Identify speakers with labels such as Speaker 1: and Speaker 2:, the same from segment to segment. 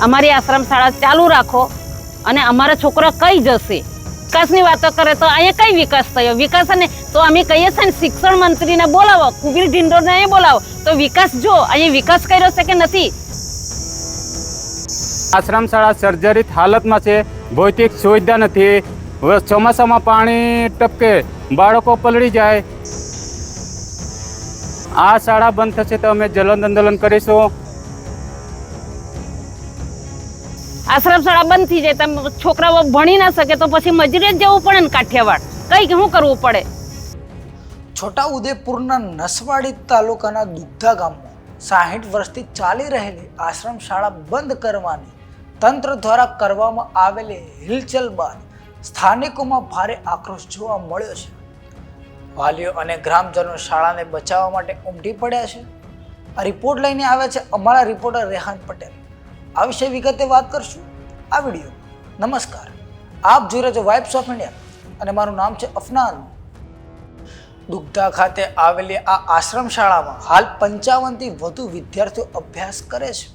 Speaker 1: અમારી આશ્રમ શાળા ચાલુ રાખો અને અમારા છોકરા કઈ જશે? વિકાસની વાતો કરે તો અહીંયા કઈ વિકાસ થયો? વિકાસ અને તો અમે કહીએ છીએ ને, શિક્ષણ મંત્રીને બોલાવો, કુબીર ઢિંડોરને અહીં બોલાવો. તો વિકાસ જો, અહીંયા વિકાસ કર્યો છે કે નથી?
Speaker 2: આશ્રમ શાળા સર્જરિત હાલતમાં છે, ભૌતિક સુવિધા નથી. ચોમાસામાં પાણી ટપકે, બાળકો પલળી જાય. આ શાળા બંધ થશે તો અમે જલન આંદોલન કરીશું.
Speaker 1: આશ્રમ શાળા બંધ થઈ જાય, તમે છોકરાઓ ભણી ના શકે તો પછી મજૂરી જ જવું પડે ને કાઠિયાવાડ. કઈ શું કરવું પડે?
Speaker 3: છોટાઉદેપુરના નસવાડી તાલુકાના દુગ્ધા ગામમાં સાહીઠ વર્ષથી ચાલી રહેલી આશ્રમ શાળા બંધ કરવાની તંત્ર દ્વારા કરવામાં આવેલી હિલચલ બાદ સ્થાનિકોમાં ભારે આક્રોશ જોવા મળ્યો છે. વાલીઓ અને ગ્રામજનો શાળાને બચાવવા માટે ઉમટી પડ્યા છે. આ રિપોર્ટ લઈને આવ્યા છે અમારા રિપોર્ટર રેહાન પટેલ. આ વિશે વિગતે વાત કરશું આ વીડિયો. નમસ્કાર. આપ જોઈ રહ્યા છો વાઇબ્સ ઓફ ઇન્ડિયા અને મારું નામ છે અફનાન. દુગ્ધા ખાતે આવેલી આ આશ્રમ શાળામાં હાલ પંચાવનથી વધુ વિદ્યાર્થીઓ અભ્યાસ કરે છે.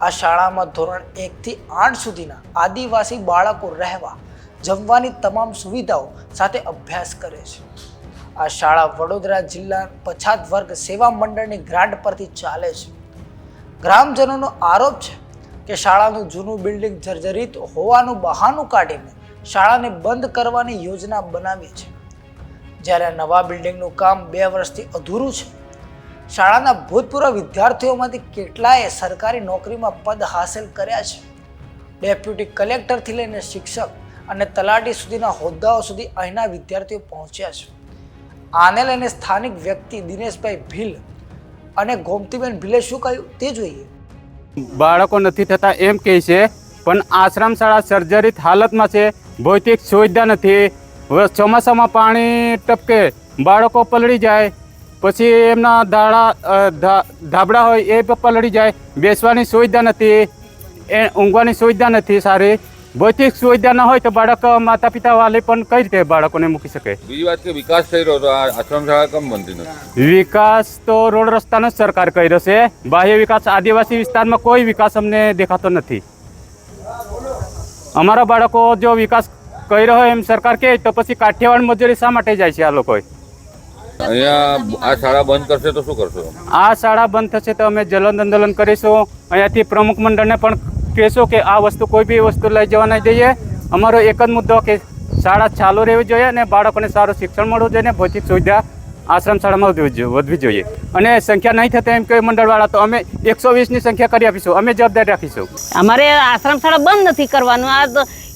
Speaker 3: આ શાળામાં ધોરણ એકથી આઠ સુધીના આદિવાસી બાળકો રહેવા, જમવાની તમામ સુવિધાઓ સાથે અભ્યાસ કરે છે. આ શાળા વડોદરા જિલ્લા પછાત વર્ગ સેવા મંડળની ગ્રાન્ટ પરથી ચાલે છે. ગ્રામજનોનો આરોપ છે કે શાળાનું જૂનું બિલ્ડિંગ જર્જરિત હોવાનું બહાનું કાઢીને શાળાને બંધ કરવાની યોજના બનાવી છે જ્યારે નવા બિલ્ડિંગનું કામ બે વર્ષથી અધૂરું છે, શાળાના ભૂતપૂર્વ વિદ્યાર્થીઓમાંથી કેટલાએ સરકારી નોકરીમાં પદ હાંસલ કર્યા છે? ડેપ્યુટી કલેક્ટરથી લઈને શિક્ષક અને તલાટી સુધીના હોદ્દાઓ સુધી અહીંના વિદ્યાર્થીઓ પહોંચ્યા છે. આને લઈને સ્થાનિક વ્યક્તિ દિનેશભાઈ ભીલ અને ગોમતીબેન ભીલે શું કહ્યું તે જોઈએ.
Speaker 2: બાળકો નથી થતા એમ કહે છે પણ આશ્રમ શાળા સર્જરિત હાલતમાં છે ભૌતિક સુવિધા નથી. ચોમાસામાં પાણી ટપકે બાળકો પલળી જાય પછી એમના ધાડા અ, ધા- ધાબળા હોય એ પલળી જાય બેસવાની સુવિધા નથી એ ઊંઘવાની સુવિધા નથી સારી. ભૌતિક સુવિધા ન હોય તો બાળક માતા પિતા વાલી પણ કઈ રીતે બાળકોને મૂકી શકે?
Speaker 4: બીજી વાત કે વિકાસ થઈ રહ્યો તો આશ્રમ શાળા કેમ બનતી નથી.
Speaker 2: વિકાસ તો રોડ રસ્તાનો જ સરકાર રહ્યો છે. બાહ્ય વિકાસ આદિવાસી વિસ્તારમાં કોઈ વિકાસ અમને દેખાતો નથી. અમારા બાળકો જો વિકાસ કરી રહ્યો એમ સરકાર કહે તો પછી કાઠિયાવાડ મજૂરી શા માટે જાય છે આ લોકો
Speaker 4: અહીંયા આ શાળા બંધ કરશે તો શું કરશો?
Speaker 2: આ શાળા બંધ થશે તો અમે જલન આંદોલન કરીશું. અહીંયાથી પ્રમુખ મંડળને પણ કહેશું કે આ વસ્તુ કોઈ બી વસ્તુ લઈ જવા નહીં જઈએ અમારો એક જ મુદ્દો કે શાળા ચાલુ રહેવી જોઈએ અને બાળકોને સારું શિક્ષણ મળવું જોઈએ અને ભૌતિક સુવિધા આશ્રમ શાળામાં વધવી જોઈએ- અને સંખ્યા નહીં થતા એમ કે મંડળવાળા, તો અમે એકસો વીસની સંખ્યા કરી આપીશું. અમે જવાબદારી રાખીશું.
Speaker 1: અમારે આશ્રમ શાળા બંધ નથી કરવાનું. આ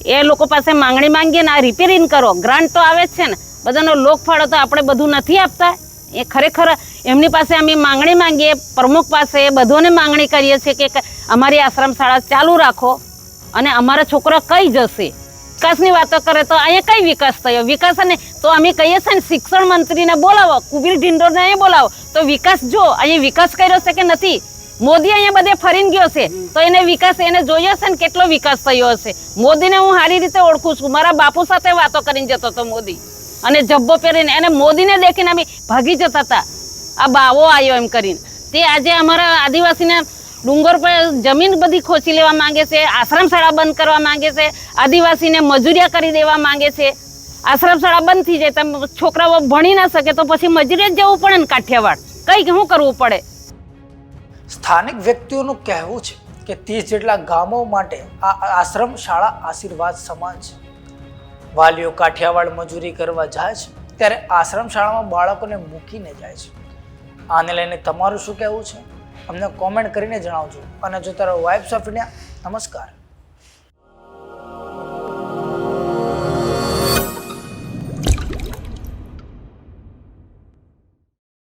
Speaker 1: એ લોકો પાસે માંગણી માંગીએ ને આ રિપેરિંગ કરો. ગ્રાન્ટ તો આવે જ છે ને. બધાનો લોક ફાળો તો આપણે બધું નથી આપતા. એ ખરેખર એમની પાસે અમે માંગણી માંગીએ, પ્રમુખ પાસે બધોને માંગણી કરીએ છીએ કે અમારી આશ્રમ શાળા ચાલુ રાખો અને અમારા છોકરા કઈ જશે? વિકાસની વાતો કરે તો અહીંયા કઈ વિકાસ થયો? વિકાસ અને તો અમે કહીએ છીએ ને, શિક્ષણ મંત્રીને બોલાવો, કુબીર ઢીંડોરને અહીંયા બોલાવો. તો વિકાસ જો, અહીંયા વિકાસ કર્યો છે કે નથી? મોદી અહીંયા બધે ફરીને ગયો છે. તો એને વિકાસ એને જોયો છે ને કેટલો વિકાસ થયો હશે. મોદીને હું સારી રીતે ઓળખું છું. મારા બાપુ સાથે વાતો કરીને જતો હતો મોદી. અને જબ્બો પહેરીને એને મોદીને દેખીને અમે ભાગી જતા હતા. આ બાવો આવ્યો એમ કરીને. તે આજે અમારા આદિવાસીને ડુંગર પર જમીન બધી ખોચી લેવા માંગે છે આશ્રમ શાળા બંધ કરવા માંગે છે આદિવાસીને મજૂરિયા કરી દેવા માંગે છે. આશ્રમ શાળા બંધ થઈ જાય તમે છોકરાઓ ભણી ના શકે તો પછી મજૂરી જ જવું પડે ને કાઠિયાવાડ. કંઈક શું કરવું પડે?
Speaker 3: સ્થાનિક વ્યક્તિઓનું કહેવું છે કે ત્રીસ જેટલા ગામો માટે આ આશ્રમ શાળા આશીર્વાદ સમાન છે. વાલીઓ કાઠિયાવાડ મજૂરી કરવા જાય છે ત્યારે આશ્રમ શાળામાં બાળકોને મૂકીને જાય છે. આને લઈને તમારું શું કહેવું છે? અમને કોમેન્ટ કરીને જણાવજો અને જો તારો વાઇબ્સ ઓફ ઇન્ડિયા નમસ્કાર.